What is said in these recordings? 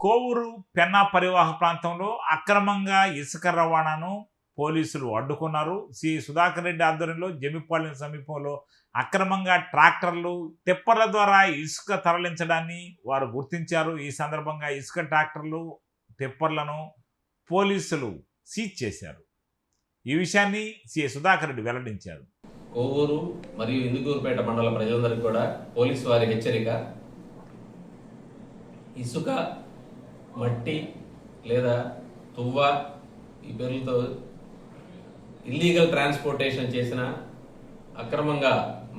కోవూరు పెన్నా పరివాహ ప్రాంతంలో అక్రమంగా ఇసుక రవాణాను పోలీసులు అడ్డుకున్నారు. సి. సుధాకర్ రెడ్డి ఆధ్వర్యంలో జమిపాలెం సమీపంలో అక్రమంగా ట్రాక్టర్లు టిప్పర్ల ద్వారా ఇసుక తరలించడాన్ని వారు గుర్తించారు. ఈ సందర్భంగా ఇసుక ట్రాక్టర్లు టిప్పర్లను పోలీసులు సీజ్ చేశారు. ఈ విషయాన్ని సి. సుధాకర్ రెడ్డి వెల్లడించారు. కోవూరు మరియు ఇందుకూరుపేట మండల ప్రజలందరికీ కూడా పోలీసు వారి హెచ్చరిక ఇసుక మట్టి లేదా తువ్వ ఈ పేర్లతో ఇల్లీగల్ ట్రాన్స్పోర్టేషన్ చేసిన అక్రమంగా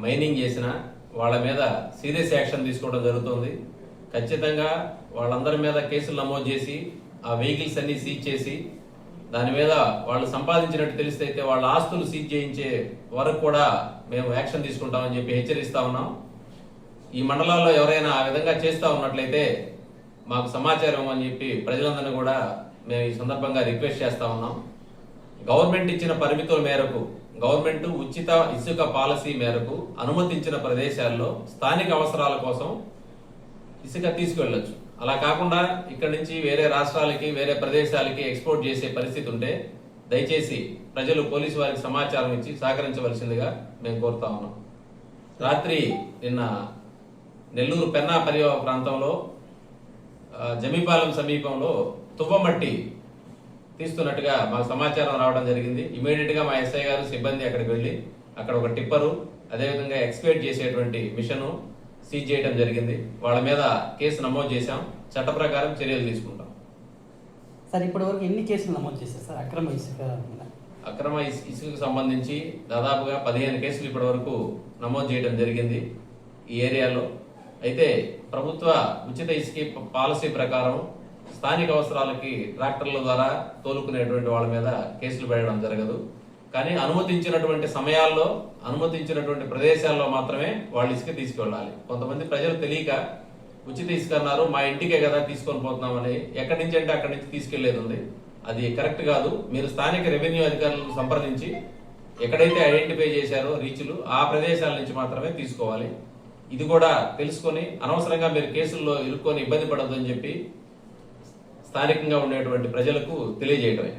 మైనింగ్ చేసిన వాళ్ళ మీద సీరియస్ యాక్షన్ తీసుకోవడం జరుగుతుంది. ఖచ్చితంగా వాళ్ళందరి మీద కేసులు నమోదు చేసి ఆ వెహికల్స్ అన్ని సీజ్ చేసి దాని మీద వాళ్ళు సంపాదించినట్టు తెలిస్తే అయితే వాళ్ళ ఆస్తులు సీజ్ చేయించే వరకు కూడా మేము యాక్షన్ తీసుకుంటామని చెప్పి హెచ్చరిస్తా ఉన్నాం. ఈ మండలాల్లో ఎవరైనా ఆ విధంగా చేస్తూ ఉన్నట్లయితే మాకు సమాచారం అని చెప్పి ప్రజలందరినీ కూడా మేము ఈ సందర్భంగా రిక్వెస్ట్ చేస్తా ఉన్నాం. గవర్నమెంట్ ఇచ్చిన పరిమితుల మేరకు గవర్నమెంట్ ఉచిత ఇసుక పాలసీ మేరకు అనుమతించిన ప్రదేశాల్లో స్థానిక అవసరాల కోసం ఇసుక తీసుకెళ్ళొచ్చు. అలా కాకుండా ఇక్కడ నుంచి వేరే రాష్ట్రాలకి వేరే ప్రదేశాలకి ఎక్స్పోర్ట్ చేసే పరిస్థితి ఉంటే దయచేసి ప్రజలు పోలీసు వారికి సమాచారం ఇచ్చి సహకరించవలసిందిగా మేము కోరుతా ఉన్నాం. రాత్రి నిన్న నెల్లూరు పెన్నా పర్యవ ప్రాంతంలో జమీపాలెం సమీపంలో తువ్వమట్టి తీస్తున్నట్టుగా మాకు సమాచారం రావడం జరిగింది. ఇమీడియట్గా మా ఎస్ఐ గారు సిబ్బంది అక్కడికి వెళ్ళి అక్కడ ఒక టిప్పరు అదేవిధంగా ఎక్స్పేట్ చేసేటువంటి మిషను సీజ్ చేయడం జరిగింది. వాళ్ళ మీద కేసు నమోదు చేశాం. చట్ట ప్రకారం చర్యలు తీసుకుంటాం. సార్ ఇప్పటి వరకు ఎన్ని కేసులు నమోదు చేశారు సార్? అక్రమ ఇసుక? అక్రమ ఇస్- ఇసుకకు సంబంధించి దాదాపుగా పదిహేను కేసులు ఇప్పటి వరకు నమోదు చేయడం జరిగింది ఈ ఏరియాలో. అయితే ప్రభుత్వ ఉచిత ఇసుక పాలసీ ప్రకారం స్థానిక అవసరాలకి ట్రాక్టర్ల ద్వారా తోలుకునేటువంటి వాళ్ళ మీద కేసులు పెట్టడం జరగదు. కానీ అనుమతించినటువంటి సమయాల్లో అనుమతించినటువంటి ప్రదేశాల్లో మాత్రమే వాళ్ళు ఇసుక తీసుకువెళ్ళాలి కొంతమంది ప్రజలు తెలియక ఉచిత ఇసుక అన్నారు మా ఇంటికే కదా తీసుకొని పోతున్నామని ఎక్కడి నుంచి అంటే అక్కడి నుంచి తీసుకెళ్ళేది ఉంది. అది కరెక్ట్ కాదు. మీరు స్థానిక రెవెన్యూ అధికారులను సంప్రదించి ఎక్కడైతే ఐడెంటిఫై చేశారో రీచ్లు ఆ ప్రదేశాల నుంచి మాత్రమే తీసుకోవాలి. ఇది కూడా తెలుసుకొని అనవసరంగా మీరు కేసుల్లో ఇరుక్కొని ఇబ్బంది పడద్దని చెప్పి స్థానికంగా ఉండేటువంటి ప్రజలకు తెలియజేయటమే.